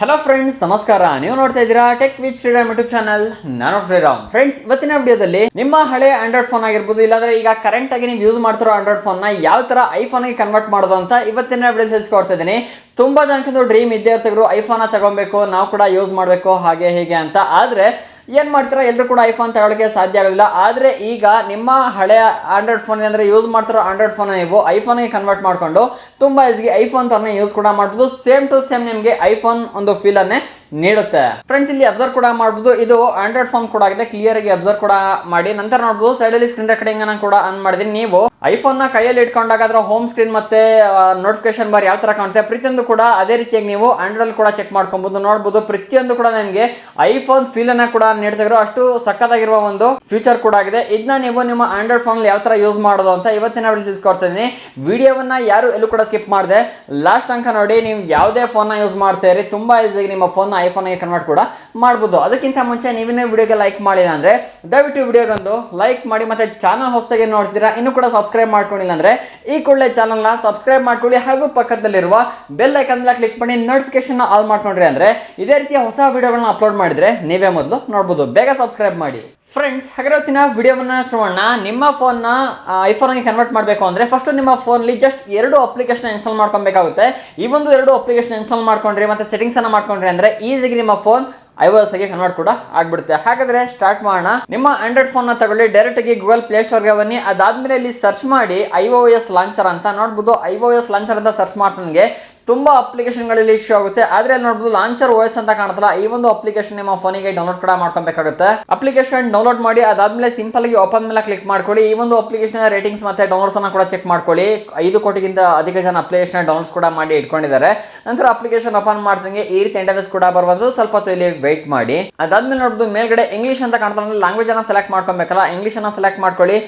Hello friends ನಮಸ್ಕಾರ. ನೀವು ನೋಡ್ತಾ ಇದ್ದೀರಾ tech with Shriram YouTube channel ನಾನು ಶ್ರೀರಾಮ್. ಫ್ರೆಂಡ್ಸ್ ಇವತ್ತಿನ ವಿಡಿಯೋದಲ್ಲಿ ನಿಮ್ಮ ಹಳೆ ಆಂಡ್ರಾಯ್ಡ್ ಫೋನ್ ಆಗಿರ್ಬೋದು, ಇಲ್ಲಾಂದ್ರೆ ಈಗ ಕರೆಂಟ್ ಆಗಿ ನೀವು ಯೂಸ್ ಮಾಡ್ತಿರೋ ಆಂಡ್ರಾಯ್ಡ್ ಫೋನ್ನ ಯಾವ ತರ ಐಫೋನ್ಗೆ ಕನ್ವರ್ಟ್ ಮಾಡೋದು ಅಂತ ಇವತ್ತಿನ ವಿಡಿಯೋ ತಿಳಿಸ್ಕೊಡ್ತಾ ಇದ್ದೀನಿ. ತುಂಬಾ ಜನಕ್ಕಿಂತ ಡ್ರೀಮ್ ವಿದ್ಯಾರ್ಥಿಗಳು ಐಫೋನ್ ತಗೊಬೇಕು ನಾವು ಕೂಡ ಯೂಸ್ ಮಾಡಬೇಕು, ಹಾಗೆ ಹೀಗೆ ಅಂತ. ಆದ್ರೆ ಏನ್ ಮಾಡ್ತೀರಾ? ಎಲ್ಲರೂ ಕೂಡ ಐಫೋನ್ ತಗೊಳ್ಳೋಕೆ ಸಾಧ್ಯ ಆಗೋದಿಲ್ಲ. ಆದರೆ ಈಗ ನಿಮ್ಮ ಹಳೆಯ ಆಂಡ್ರಾಯ್ಡ್ ಫೋನ್ ಅಂದರೆ ಯೂಸ್ ಮಾಡ್ತಿರೋ ಆಂಡ್ರಾಯ್ಡ್ ಫೋನ್ ನೀವು ಐಫೋನಿಗೆ ಕನ್ವರ್ಟ್ ಮಾಡಿಕೊಂಡು ತುಂಬ ಈಸಿಗೆ ಐಫೋನ್ ಥರನೇ ಯೂಸ್ ಕೂಡ ಮಾಡ್ಬೋದು. ಸೇಮ್ ಟು ಸೇಮ್ ನಿಮಗೆ ಐಫೋನ್ ಒಂದು ಫೀಲನ್ನೇ ನೀಡುತ್ತೆ. ಫ್ರೆಂಡ್ಸ್ ಇಲ್ಲಿ ಅಬ್ಸರ್ವ್ ಕೂಡ ಮಾಡ್ಬೋದು. ಇದು ಆಂಡ್ರಾಯ್ಡ್ ಫೋನ್ ಕೂಡ ಆಗಿದೆ. ಕ್ಲಿಯರ್ ಆಗಿ ಅಬ್ಸರ್ವ್ ಕೂಡ ಮಾಡಿ. ನಂತರ ನೋಡ್ಬೋದು ಸೈಡ್ ಅಲ್ಲಿ ಸ್ಕ್ರೀನ್ ರೆಕಾರ್ಡಿಂಗ್ ಅನ್ನ ಕೂಡ ಆನ್ ಮಾಡಿದೀನಿ ನೀವು ಐಫೋನ್ನ ಕೈಯಲ್ಲಿ ಇಟ್ಕೊಂಡಾಗ ಅದರ ಹೋಮ್ ಸ್ಕ್ರೀನ್ ಮತ್ತೆ ನೋಟಿಫಿಕೇಶನ್ ಬಾರ್ ಯಾವ ತರ ಕಾಣುತ್ತೆ, ಪ್ರತಿಯೊಂದು ಕೂಡ ಅದೇ ರೀತಿಯಾಗಿ ನೀವು ಆಂಡ್ರಾಯ್ಡ್ ಕೂಡ ಚೆಕ್ ಮಾಡ್ಕೊಬಹುದು ನೋಡಬಹುದು ಪ್ರತಿಯೊಂದು ಕೂಡ ನಿಮಗೆ ಐಫೋನ್ ಫೀಲ್ ಅನ್ನ ಕೂಡ ನೀಡ್ತಿದ್ರು. ಅಷ್ಟು ಸಕ್ಕತ್ತಾಗಿರುವ ಒಂದು ಫ್ಯೂಚರ್ ಕೂಡ ಆಗಿದೆ. ಇದನ್ನ ನೀವು ನಿಮ್ಮ ಆಂಡ್ರಾಯ್ಡ್ ಫೋನ್ ಯಾವ ತರ ಯೂಸ್ ಮಾಡೋದು ಅಂತ ಇವತ್ತಿನ ತಿಳಿಸ್ಕೊಡ್ತಾ ಇದ್ದೀನಿ ವಿಡಿಯೋವನ್ನ ಯಾರು ಎಲ್ಲೂ ಕೂಡ ಸ್ಕಿಪ್ ಮಾಡಿದೆ. ಲಾಸ್ಟ್ ತನಕ ನೋಡಿ, ನೀವು ಯಾವುದೇ ಫೋನ್ ಯೂಸ್ ಮಾಡ್ತಾ ಇರಿ, ತುಂಬಾ ಈಸಿಯಾಗಿ ನಿಮ್ಮ ಫೋನ್ ಐಫೋನ್ಗೆ ಕನ್ವರ್ಟ್ ಕೂಡ ಮಾಡ್ಬೋದು. ಅದಕ್ಕಿಂತ ಮುಂಚೆ ನೀವೇನೇ ವಿಡಿಯೋಗೆ ಲೈಕ್ ಮಾಡಿಲ್ಲ ಅಂದರೆ ದಯವಿಟ್ಟು ವಿಡಿಯೋಗೊಂದು ಲೈಕ್ ಮಾಡಿ ಮತ್ತೆ ಚಾನಲ್ ಹೊಸದಾಗಿ ನೋಡ್ತೀರಾ ಇನ್ನು ಕೂಡ ಸಬ್ಸ್ಕ್ರೈಬ್ ಮಾಡ್ಕೊಂಡಿಲ್ಲ ಅಂದರೆ ಈ ಕೂಡಲೇ ಚಾನಲ್ನ ಸಬ್ಸ್ಕ್ರೈಬ್ ಮಾಡ್ಕೊಳ್ಳಿ. ಹಾಗೂ ಪಕ್ಕದಲ್ಲಿರುವ ಬೆಲ್ ಐಕನ್ ಕ್ಲಿಕ್ ಮಾಡಿ ನೋಟಿಫಿಕೇಶನ್ ಆಲ್ ಮಾಡ್ಕೊಂಡ್ರಿ ಅಂದರೆ ಇದೇ ರೀತಿಯ ಹೊಸ ವಿಡಿಯೋಗಳನ್ನ ಅಪ್ಲೋಡ್ ಮಾಡಿದರೆ ನೀವೇ ಮೊದಲು ನೋಡ್ಬೋದು. ಬೇಗ ಸಬ್ಸ್ಕ್ರೈಬ್ ಮಾಡಿ. ಫ್ರೆಂಡ್ಸ್ ಹಾಗಾದ್ರೆ ಇವತ್ತಿನ ವಿಡಿಯೋವನ್ನ ಶೋಣ ನಿಮ್ಮ ಫೋನ್ನ ಐಫೋನಿಗೆ ಕನ್ವರ್ಟ್ ಮಾಡಬೇಕು ಅಂದರೆ ಫಸ್ಟ್ ನಿಮ್ಮ ಫೋನಲ್ಲಿ ಜಸ್ಟ್ ಎರಡು ಅಪ್ಲಿಕೇಶನ್ ಇನ್ಸ್ಟಾಲ್ ಮಾಡ್ಕೊಬೇಕಾಗುತ್ತೆ. ಈ ಒಂದು ಎರಡು ಅಪ್ಲಿಕೇಶನ್ ಇನ್ಸ್ಟಾಲ್ ಮಾಡ್ಕೊಂಡ್ರಿ ಮತ್ತೆ ಸೆಟ್ಟಿಂಗ್ಸ್ ಅನ್ನ ಮಾಡ್ಕೊಂಡ್ರಿ ಅಂದ್ರೆ ಈಸಿಗೆ ನಿಮ್ಮ ಫೋನ್ ಐವರ್ಸ್ಗೆ ಕನ್ವರ್ಟ್ ಕೂಡ ಆಗ್ಬಿಡುತ್ತೆ. ಹಾಗಾದ್ರೆ ಸ್ಟಾರ್ಟ್ ಮಾಡೋಣ. ನಿಮ್ಮ ಆಂಡ್ರಾಯ್ಡ್ ಫೋನ್ನ ತಗೊಳ್ಳಿ ಡೈರೆಕ್ಟ್ ಆಗಿ ಗೂಗಲ್ ಪ್ಲೇ ಸ್ಟೋರ್ಗೆ ಬನ್ನಿ. ಅದಾದ್ಮೇಲೆ ಇಲ್ಲಿ ಸರ್ಚ್ ಮಾಡಿ ಐ ಒ ಎಸ್ ಲಾಂಚರ್ ಅಂತ. ನೋಡ್ಬೋದು ಐ ಓ ಎಸ್ ಲಾಂಚರ್ ಅಂತ ಸರ್ಚ್ ಮಾಡ್ತಾನೆ ತುಂಬಾ ಅಪ್ಲಿಕೇಶನ್ಗಳಲ್ಲಿ ಇಶ್ಯೂ ಆಗುತ್ತೆ. ಆದ್ರೆ ಅಲ್ಲಿ ನೋಡ್ಬೋದು ಲಾಂಚರ್ ಓಎಸ್ ಅಂತ ಕಾಣುತ್ತಲ್ಲ ಈ ಒಂದು ಅಪ್ಲಿಕೇಶನ್ ನಿಮ್ಮ ಫೋನಿಗೆ ಡೌನ್ಲೋಡ್ ಕೂಡ ಮಾಡ್ಕೊಬೇಕಾಗುತ್ತೆ. ಅಪ್ಲಿಕೇಶನ್ ಡೌನ್ಲೋಡ್ ಮಾಡಿ, ಅದಾದ್ಮೇಲೆ ಸಿಂಪಲ್ ಆಗಿ ಓಪನ್ ಮೇಲೆ ಕ್ಲಿಕ್ ಮಾಡ್ಕೊಳ್ಳಿ. ಈ ಒಂದು ಅಪ್ಲಿಕೇಶನ್ ರೇಟಿಂಗ್ಸ್ ಮತ್ತೆ ಡೌನ್ಲೋಡ್ಸ್ ಅನ್ನ ಕೂಡ ಚೆಕ್ ಮಾಡ್ಕೊಳ್ಳಿ. ಐದು ಕೋಟಿಗಿಂತ ಅಧಿಕ ಜನ ಅಪ್ಲಿಕೇಶನ್ ಡೌನ್ಲೋಡ್ಸ್ ಕೂಡ ಮಾಡಿ ಇಟ್ಕೊಂಡಿದ್ದಾರೆ. ನಂತರ ಅಪ್ಲಿಕೇಶನ್ ಓಪನ್ ಮಾಡ್ದಂಗೆ ಈ ರೀತಿ ಇಂಟರ್ಫೇಸ್ ಕೂಡ ಬರ್ಬೋದು ಸ್ವಲ್ಪ ಹೊತ್ತು ಇಲ್ಲಿ ಮಾಡಿ. ಅದಾದ್ಮೇಲೆ ನೋಡ್ಬೋದು ಮೇಲ್ಗಡೆ ಇಂಗ್ಲೀಷ್ ಅಂತ ಕಾಣ್ತಾರೆ ಲ್ಯಾಂಗ್ವೇಜ್ ಅನ್ನ ಸೆಲೆಕ್ಟ್ ಮಾಡ್ಕೊಬೇಕಲ್ಲ ಇಂಗ್ಲೀಷ್ ಅನ್ನ ಸೆಲೆಕ್ಟ್ ಮಾಡ್ಕೊಳ್ಳಿ.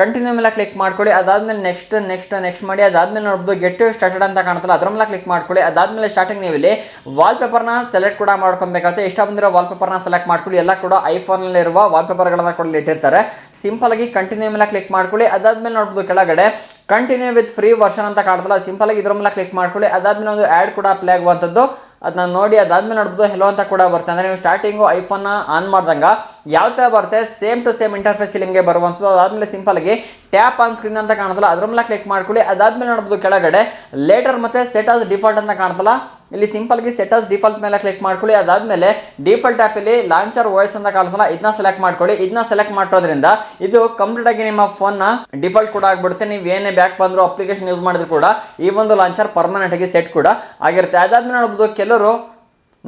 ಕಂಟಿನ್ಯೂ ಮೇಲೆ ಕ್ಲಿಕ್ ಮಾಡ್ಕೊಳ್ಳಿ, ಅದಾದ್ಮೇಲೆ ನೆಕ್ಸ್ಟ್ ನೆಕ್ಸ್ಟ್ ನೆಕ್ಸ್ಟ್ ಮಾಡಿ, ಅದಾದ್ಮೇಲೆ ನೋಡ್ಬೋದು ಗೆಟ್ ಸ್ಟಾರ್ಟೆಡ್ ಅಂತ ಕಾಣ್ತಲ್ಲ, ಅದ್ರ ಮೇಲೆ ಕ್ಲಿಕ್ ಮಾಡ್ಕೊಳ್ಳಿ, ಅದಾದ್ಮೇಲೆ ಸ್ಟಾರ್ಟಿಂಗ್ ನೀವು ಇಲ್ಲಿ ವಾಲ್ ಪೇಪರ್ನ ಸೆಲೆಕ್ಟ್ ಕೂಡ ಮಾಡ್ಕೊಬೇಕಾಗುತ್ತೆ ಇಷ್ಟ ಬಂದಿರೋ ವಾಲ್ ಪೇಪರ್ನ ಸೆಲೆಕ್ಟ್ ಮಾಡ್ಕೊಳ್ಳಿ, ಎಲ್ಲ ಕೂಡ ಐಫೋನಲ್ಲಿರುವ ವಾಲ್ ಪೇಪರ್ಗಳನ್ನ ಕೂಡ ಇಟ್ಟಿರ್ತಾರೆ. ಸಿಂಪಲ್ ಆಗಿ ಕಂಟಿನ್ಯೂ ಮೇಲೆ ಕ್ಲಿಕ್ ಮಾಡ್ಕೊಳ್ಳಿ, ಅದಾದ್ಮೇಲೆ ನೋಡ್ಬೋದು ಕೆಳಗಡೆ ಕಂಟಿನ್ಯೂ ವಿತ್ ಫ್ರೀ ವರ್ಷನ್ ಅಂತ ಕಾಣ್ತಲ್ಲ ಸಿಂಪಲ್ ಆಗಿ ಇದ್ರ ಮೇಲೆ ಕ್ಲಿಕ್ ಮಾಡ್ಕೊಳ್ಳಿ, ಅದಾದ್ಮೇಲೆ ಒಂದು ಆ್ಯಡ್ ಕೂಡ ಪ್ಲೇ ಆಗುವಂಥದ್ದು ಅದನ್ನ ನೋಡಿ ಅದಾದ್ಮೇಲೆ ನೋಡ್ಬೋದು ಹೆಲೋ ಅಂತ ಕೂಡ ಬರುತ್ತೆ. ಅಂದರೆ ನೀವು ಸ್ಟಾರ್ಟಿಂಗು ಐಫೋನ್ನ ಆನ್ ಮಾಡ್ದಂಗ, ಯಾವ ಥರ ಬರುತ್ತೆ ಸೇಮ್ ಟು ಸೇಮ್ ಇಂಟರ್ಫೇಸ್ ನಿಮಗೆ ಬರುವಂಥದ್ದು. ಅದಾದ್ಮೇಲೆ ಆಗಿ ಟ್ಯಾಪ್ ಆನ್ ಸ್ಕ್ರೀನ್ ಅಂತ ಕಾಣಿಸಲ್ಲ ಅದ್ರ ಮೇಲೆ ಕ್ಲಿಕ್ ಮಾಡ್ಕೊಳ್ಳಿ. ಅದಾದ್ಮೇಲೆ ನೋಡ್ಬೋದು ಕೆಳಗಡೆ ಲೇಟರ್ ಮತ್ತೆ ಸೆಟ್ ಆಸ್ ಡಿಫಾಲ್ಟ್ ಅಂತ ಕಾಣ್ತಲ್ಲ ಇಲ್ಲಿ ಸಿಂಪಲ್ ಆಗಿ ಸೆಟ್ ಆಸ್ ಡಿಫಾಲ್ಟ್ ಮೇಲೆ ಕ್ಲಿಕ್ ಮಾಡ್ಕೊಳ್ಳಿ. ಅದಾದಮೇಲೆ ಡಿಫಾಲ್ಟ್ ಆ್ಯಪಲ್ಲಿ ಲಾಂಚರ್ ವಾಯ್ಸ್ ಅಂತ ಕಾಲಸಲ್ಲ ಇದನ್ನ ಸೆಲೆಕ್ಟ್ ಮಾಡ್ಕೊಳ್ಳಿ. ಇದನ್ನ ಸೆಲೆಕ್ಟ್ ಮಾಡೋದ್ರಿಂದ ಇದು ಕಂಪ್ಲೀಟ್ ಆಗಿ ನಿಮ್ಮ ಫೋನ್ನ ಡಿಫಾಲ್ಟ್ ಕೂಡ ಆಗ್ಬಿಡುತ್ತೆ. ನೀವು ಏನೇ ಬ್ಯಾಕ್ ಬಂದರೂ ಅಪ್ಲಿಕೇಶನ್ ಯೂಸ್ ಮಾಡಿದ್ರು ಕೂಡ ಈ ಒಂದು ಲಾಂಚರ್ ಪರ್ಮನೆಂಟ್ ಆಗಿ ಸೆಟ್ ಕೂಡ ಆಗಿರುತ್ತೆ. ಅದಾದ್ಮೇಲೆ ನೋಡ್ಬೋದು, ಕೆಲವರು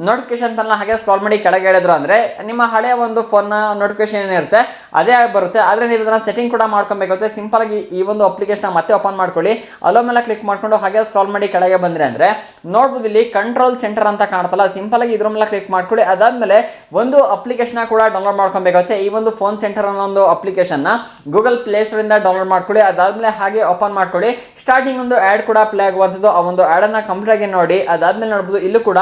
ನೋಟಿಫಿಕೇಶನ್ ತನ್ನ ಹಾಗೆ ಸ್ಕ್ರಾಲ್ ಮಾಡಿ ಕೆಳಗೆ ಹೇಳಿದ್ರು ಅಂದರೆ ನಿಮ್ಮ ಹಳೆಯ ಒಂದು ಫೋನ್ನ ನೋಟಿಫಿಕೇಶನ್ ಏನಿರುತ್ತೆ ಅದೇ ಆಗಿ ಬರುತ್ತೆ. ಆದರೆ ನೀವು ಇದನ್ನು ಸೆಟ್ಟಿಂಗ್ ಕೂಡ ಮಾಡ್ಕೊಬೇಕಾಗುತ್ತೆ ಸಿಂಪಲ್ ಆಗಿ ಈ ಒಂದು ಅಪ್ಲಿಕೇಶನ್ ಮತ್ತೆ ಓಪನ್ ಮಾಡ್ಕೊಳ್ಳಿ. ಅಲೋ ಮೇಲೆ ಕ್ಲಿಕ್ ಮಾಡ್ಕೊಂಡು ಹಾಗೆ ಸ್ಕ್ರಾಲ್ ಮಾಡಿ ಕೆಳಗೆ ಬಂದರೆ ಅಂದರೆ ನೋಡ್ಬೋದು ಇಲ್ಲಿ ಕಂಟ್ರೋಲ್ ಸೆಂಟರ್ ಅಂತ ಕಾಣ್ತಲ್ಲ. ಸಿಂಪಲ್ ಆಗಿ ಇದ್ರ ಮೇಲೆ ಕ್ಲಿಕ್ ಮಾಡ್ಕೊಳ್ಳಿ. ಅದಾದಮೇಲೆ ಒಂದು ಅಪ್ಲಿಕೇಶನ್ ಕೂಡ ಡೌನ್ಲೋಡ್ ಮಾಡ್ಕೊಬೇಕಾಗುತ್ತೆ. ಈ ಒಂದು ಫೋನ್ ಸೆಂಟರ್ ಅನ್ನೋ ಒಂದು ಅಪ್ಲಿಕೇಶನ್ನ ಗೂಗಲ್ ಪ್ಲೇಸ್ಟೋರಿಂದ ಡೌನ್ಲೋಡ್ ಮಾಡ್ಕೊಳ್ಳಿ. ಅದಾದಮೇಲೆ ಹಾಗೆ ಓಪನ್ ಮಾಡ್ಕೊಳ್ಳಿ. ಸ್ಟಾರ್ಟಿಂಗ್ ಒಂದು ಆ್ಯಡ್ ಕೂಡ ಪ್ಲೇ ಆಗುವಂಥದ್ದು. ಆ ಒಂದು ಆ್ಯಡನ್ನು ಕಂಪ್ಲೀಟ್ ಆಗಿ ನೋಡಿ. ಅದಾದಮೇಲೆ ನೋಡ್ಬೋದು ಇಲ್ಲೂ ಕೂಡ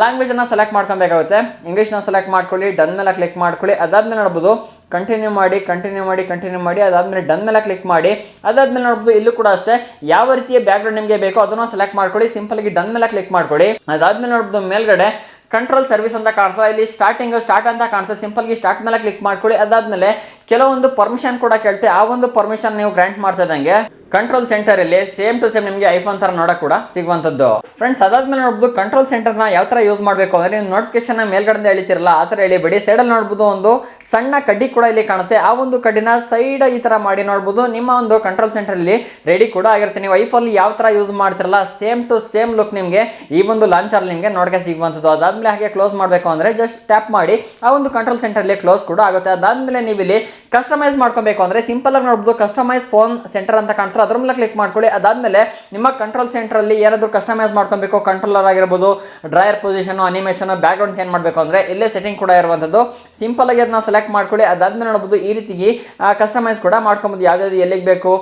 ಲ್ಯಾಂಗ್ವೇಜ್ ಅನ್ನ ಸೆಲೆಕ್ಟ್ ಮಾಡ್ಕೊಬೇಕಾಗುತ್ತೆ. ಇಂಗ್ಲೀಷ್ನ ಸೆಲೆಕ್ಟ್ ಮಾಡ್ಕೊಳ್ಳಿ ಡನ್ ಮೇಲೆ ಕ್ಲಿಕ್ ಮಾಡ್ಕೊಳ್ಳಿ. ಅದಾದ್ಮೇಲೆ ನೋಡ್ಬೋದು ಕಂಟಿನ್ಯೂ ಮಾಡಿ ಕಂಟಿನ್ಯೂ ಮಾಡಿ ಕಂಟಿನ್ಯೂ ಮಾಡಿ, ಅದಾದ್ಮೇಲೆ ಡನ್ ಮೇಲೆ ಕ್ಲಿಕ್ ಮಾಡಿ, ಅದಾದ್ಮೇಲೆ ನೋಡ್ಬೋದು ಇಲ್ಲೂ ಕೂಡ ಅಷ್ಟೇ ಯಾವ ರೀತಿಯ ಬ್ಯಾಕ್ಗ್ರೌಂಡ್ ನಿಮಗೆ ಬೇಕೋ ಅದನ್ನ ಸೆಲೆಕ್ಟ್ ಮಾಡ್ಕೊಳ್ಳಿ ಸಿಂಪಲ್ ಆಗಿ ಡನ್ ಮೇಲೆ ಕ್ಲಿಕ್ ಮಾಡ್ಕೊಳ್ಳಿ. ಅದಾದ್ಮೇಲೆ ನೋಡ್ಬೋದು ಮೇಲ್ಗಡೆ ಕಂಟ್ರೋಲ್ ಸರ್ವಿಸ್ ಅಂತ ಕಾಣ್ತಾ, ಇಲ್ಲಿ ಸ್ಟಾರ್ಟಿಂಗ್ ಸ್ಟಾರ್ಟ್ ಅಂತ ಕಾಣ್ತದೆ ಸಿಂಪಲ್ಗೆ ಸ್ಟಾರ್ಟ್ ಮೇಲೆ ಕ್ಲಿಕ್ ಮಾಡ್ಕೊಳ್ಳಿ. ಅದಾದ್ಮೇಲೆ ಕೆಲವೊಂದು ಪರ್ಮಿಷನ್ ಕೂಡ ಕೇಳ್ತೆ, ಆ ಒಂದು ಪರ್ಮಿಷನ್ ನೀವು ಗ್ರಾಂಟ್ ಮಾಡ್ತಾ ಇದ್ದಂಗೆ. ಕಂಟ್ರೋಲ್ ಸೆಂಟರ್ ಅಲ್ಲಿ ಸೇಮ್ ಟು ಸೇಮ್ ನಿಮಗೆ ಐಫೋನ್ ತರ ನೋಡಕ್ ಕೂಡ ಸಿಗುವಂತದ್ದು ಫ್ರೆಂಡ್ಸ್ ಅದಾದ್ಮೇಲೆ ನೋಡಬಹುದು ಕಂಟ್ರೋಲ್ ಸೆಂಟರ್ನ ಯಾವ ತರ ಯೂಸ್ ಮಾಡಬೇಕು ಅಂದ್ರೆ ನೀವು ನೋಟಿಫಿಕೇಶನ್ ಮೇಲ್ಗಡೆ ಎಳಿತಿರಲ್ಲ ಆ ತರ ಎಳಿಬೇಡಿ ಅಲ್ಲಿ ನೋಡಬಹುದು ಒಂದು ಸಣ್ಣ ಕಡ್ಡಿ ಕೂಡ ಇಲ್ಲಿ ಕಾಣುತ್ತೆ. ಆ ಒಂದು ಕಡ್ಡಿನ ಸೈಡ್ ಈ ತರ ಮಾಡಿ ನೋಡಬಹುದು ನಿಮ್ಮ ಒಂದು ಕಂಟ್ರೋಲ್ ಸೆಂಟರ್ ಅಲ್ಲಿ ರೆಡಿ ಕೂಡ ಆಗಿರುತ್ತೆ. ನೀವು ಐಫೋನ್ ಯಾವ ತರ ಯೂಸ್ ಮಾಡ್ತಿರಲ್ಲ ಸೇಮ್ ಟು ಸೇಮ್ ಲುಕ್ ನಿಮಗೆ ಈ ಒಂದು ಲಾಂಚರ್ ನಿಮಗೆ ನೋಡಕ್ಕೆ ಸಿಗುವಂತದ್ದು ಅದಾದ್ಮೇಲೆ ಹಾಗೆ ಕ್ಲೋಸ್ ಮಾಡಬೇಕು ಅಂದ್ರೆ ಜಸ್ಟ್ ಟ್ಯಾಪ್ ಮಾಡಿ ಆ ಒಂದು ಕಂಟ್ರೋಲ್ ಸೆಂಟರ್ ಅಲ್ಲಿ ಕ್ಲೋಸ್ ಕೂಡ ಆಗುತ್ತೆ. ಅದಾದ್ಮೇಲೆ ನೀವು ಇಲ್ಲಿ ಕಸ್ಟಮೈಸ್ ಮಾಡ್ಕೊಬೇಕು ಅಂದ್ರೆ ಸಿಂಪಲ್ ಆಗಿ ನೋಡಬಹುದು ಕಸ್ಟಮೈಸ್ ಫೋನ್ ಸೆಂಟರ್ ಅಂತ ಕಾಣ್ತಾರೆ ಅದ್ರ ಮೇಲೆ ಕ್ಲಿಕ್ ಮಾಡ್ಕೊಳ್ಳಿ. ಅದಾದಮೇಲೆ ನಿಮ್ಮ ಕಂಟ್ರೋಲ್ ಸೆಂಟರ್ ಅಲ್ಲಿ ಏನಾದರೂ ಕಸ್ಟಮೈಸ್ ಮಾಡ್ಕೊಬೇಕು ಕಂಟ್ರೋಲರ್ ಆಗಿರ್ಬೋದು drawer position animation background change ಮಾಡಬೇಕು ಅಂದರೆ ಇಲ್ಲೇ ಸೆಟ್ಟಿಂಗ್ ಕೂಡ ಇರುವಂಥದ್ದು ಸಿಂಪಲ್ ಆಗಿ ಅದನ್ನ ಸೆಲೆಕ್ಟ್ ಮಾಡ್ಕೊಳ್ಳಿ. ಅದಾದ್ಮೇಲೆ ನೋಡ್ಬೋದು ಈ ರೀತಿಗೆ ಕಸ್ಟಮೈಸ್ ಕೂಡ ಮಾಡ್ಕೊಬೋದು. ಯಾವ್ದಾವ್ದು ಎಲ್ಲಿಗೆ ಬೇಕು?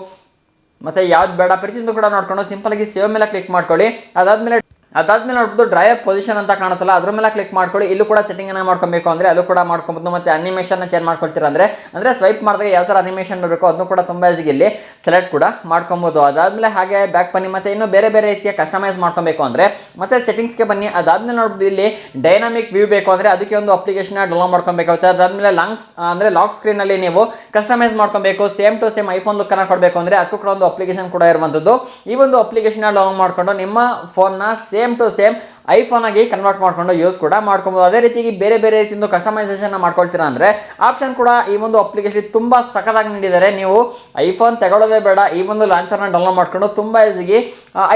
ಮತ್ತೆ ಯಾವ್ದು ಬೇಡ? ಪ್ರತಿಯೊಂದು ಕೂಡ ನೋಡ್ಕೊಂಡು ಸಿಂಪಲ್ ಆಗಿ ಸೇವ್ ಮೇಲೆ ಕ್ಲಿಕ್ ಮಾಡ್ಕೊಳ್ಳಿ. ಅದಾದ್ಮೇಲೆ ಅದಾದ್ಮೇಲೆ ನೋಡ್ಬೋದು ಡ್ರೈಯರ್ ಪೊಸಿಷನ್ ಅಂತ ಕಾಣುತ್ತಲ್ಲ, ಅದ್ರ ಮೇಲೆ ಕ್ಲಿಕ್ ಮಾಡ್ಕೊಳ್ಳಿ. ಇಲ್ಲೂ ಕೂಡ ಸೆಟ್ಟಿಂಗ್ ಅನ್ನ ಮಾಡ್ಕೊಬೇಕು ಅಂದರೆ ಅಲ್ಲೂ ಕೂಡ ಮಾಡ್ಕೊಬೋದು. ಮತ್ತೆ ಅನಿಮೇಷನ್ನ ಚೇಂಜ್ ಮಾಡ್ಕೊಳ್ತೀರ ಅಂದರೆ ಅಂದರೆ ಸ್ವೈಪ್ ಮಾಡಿದಾಗ ಯಾವ ಥರ ಅನಿಮೇಷನ್ ಬರಬೇಕು ಅದನ್ನು ಕೂಡ ತುಂಬ ಈಸಿಗೆ ಇಲ್ಲಿ ಸೆಲೆಕ್ಟ್ ಕೂಡ ಮಾಡ್ಕೊಬೋದು. ಅದಾದಮೇಲೆ ಹಾಗೆ ಬ್ಯಾಕ್ ಬನ್ನಿ. ಮತ್ತೆ ಇನ್ನೂ ಬೇರೆ ಬೇರೆ ರೀತಿಯ ಕಸ್ಟಮೈಸ್ ಮಾಡ್ಕೊಬೇಕು ಅಂದರೆ, ಮತ್ತೆ ಸೆಟ್ಟಿಂಗ್ಸ್ಗೆ ಬನ್ನಿ. ಅದಾದಮೇಲೆ ನೋಡ್ಬೋದು ಇಲ್ಲಿ ಡೈನಾಮಿಕ್ ವ್ಯೂ ಬೇಕು ಅಂದರೆ ಅದಕ್ಕೆ ಒಂದು ಅಪ್ಲಿಕೇಶನ್ ಡೌನ್ಲೋಡ್ ಮಾಡ್ಕೊಬೇಕಾಗುತ್ತೆ. ಅದಾದ್ಮೇಲೆ ಲಾಂಗ್ ಅಂದರೆ ಲಾಕ್ ಸ್ಕ್ರೀನಲ್ಲಿ ನೀವು ಕಸ್ಟಮೈಸ್ ಮಾಡ್ಕೊಬೇಕು. Same to same iPhone look ಅನ್ನ ಕೊಡಬೇಕು ಅಂದರೆ, ಅದಕ್ಕೂ ಕೂಡ ಒಂದು ಅಪ್ಲಿಕೇಶನ್ ಕೂಡ ಇರುವಂಥದ್ದು. ಈ ಒಂದು ಅಪ್ಲಿಕೇಶನ್ ಡೌನ್ಲೋಡ್ ಮಾಡಿಕೊಂಡು ನಿಮ್ಮ ಫೋನ್ನ ನ ಸೇಮ್ ಟು ಸೇಮ್ ಐಫೋನ್ ಆಗಿ ಕನ್ವರ್ಟ್ ಮಾಡ್ಕೊಂಡು ಯೂಸ್ ಕೂಡ ಮಾಡ್ಕೊಬೋದು. ಅದೇ ರೀತಿಯಾಗಿ ಬೇರೆ ಬೇರೆ ರೀತಿಯಿಂದ ಕಸ್ಟಮೈಸೇಷನ್ ಮಾಡ್ಕೊಳ್ತೀರಾ ಅಂದರೆ ಆಪ್ಷನ್ ಕೂಡ ಈ ಒಂದು ಅಪ್ಲಿಕೇಶನ್ ತುಂಬ ಸಖತ್ತಾಗಿ ನೀಡಿದ್ದಾರೆ. ನೀವು ಐಫೋನ್ ತಗೊಳ್ಳೋದೇ ಬೇಡ, ಈ ಒಂದು ಲಾಂಚರ್ನ ಡೌನ್ಲೋಡ್ ಮಾಡ್ಕೊಂಡು ತುಂಬ ಈಸಿಗೆ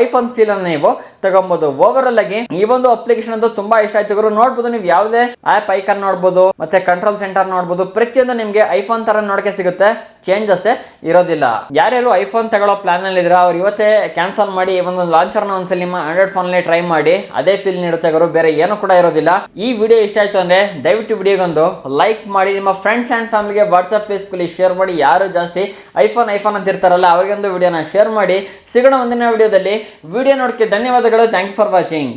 ಐಫೋನ್ ಫೀಲನ್ನು ನೀವು ತಗೊಬೋದು ಓವರ್ ಆಗಿ ಈ ಒಂದು ಅಪ್ಲಿಕೇಶನ್ ಅಂತೂ ತುಂಬ ಇಷ್ಟ ಆಯ್ತು ನೋಡ್ಬೋದು, ನೀವು ಯಾವುದೇ ಆ್ಯಪ್ ಐಕನ್ ನೋಡ್ಬೋದು, ಮತ್ತೆ ಕಂಟ್ರೋಲ್ ಸೆಂಟರ್ ನೋಡ್ಬೋದು, ಪ್ರತಿಯೊಂದು ನಿಮಗೆ ಐಫೋನ್ ಥರ ನೋಡೋಕ್ಕೆ ಸಿಗುತ್ತೆ. ಚೇಂಜಸ್ ಇರೋದಿಲ್ಲ. ಯಾರ್ಯಾರು ಐಫೋನ್ ತಗೊಳ್ಳೋ ಇದ್ರ ಅವ್ರು ಇವತ್ತೇ ಕ್ಯಾನ್ಸಲ್ ಮಾಡಿ ಒಂದೊಂದು ಒಂದು ಲಾಂಚರ್ನ ಒಂದ್ಸಲ ನಿಮ್ಮ ಆಂಡ್ರಾಯ್ಡ್ ಫೋನ್ ಅಲ್ಲಿ ಟ್ರೈ ಮಾಡಿ, ಅದೇ ಫೀಲ್ ನೀಡುತ್ತೆ ಗುರು, ಬೇರೆ ಏನು ಕೂಡ ಇರೋದಿಲ್ಲ. ಈ ವಿಡಿಯೋ ಇಷ್ಟ ಆಯ್ತು ಅಂದ್ರೆ ದಯವಿಟ್ಟು ವಿಡಿಯೋಗೊಂದು ಲೈಕ್ ಮಾಡಿ, ನಿಮ್ಮ ಫ್ರೆಂಡ್ಸ್ ಅಂಡ್ ಫ್ಯಾಮಿಲಿಗೆ ವಾಟ್ಸ್ಆಪ್ ಫೇಸ್ಬುಕ್ ಶೇರ್ ಮಾಡಿ, ಯಾರು ಜಾಸ್ತಿ ಐಫೋನ್ ಐಫೋನ್ ಅಂತ ಇರ್ತಾರಲ್ಲ, ಅವ್ರಿಗೊಂದು ವಿಡಿಯೋನ ಶೇರ್ ಮಾಡಿ, ಸಿಗೋಣ ಒಂದಿನ ವಿಡಿಯೋದಲ್ಲಿ ವಿಡಿಯೋ ನೋಡಕ್ಕೆ ಧನ್ಯವಾದಗಳು ಥ್ಯಾಂಕ್ ಫಾರ್ ವಾಚಿಂಗ್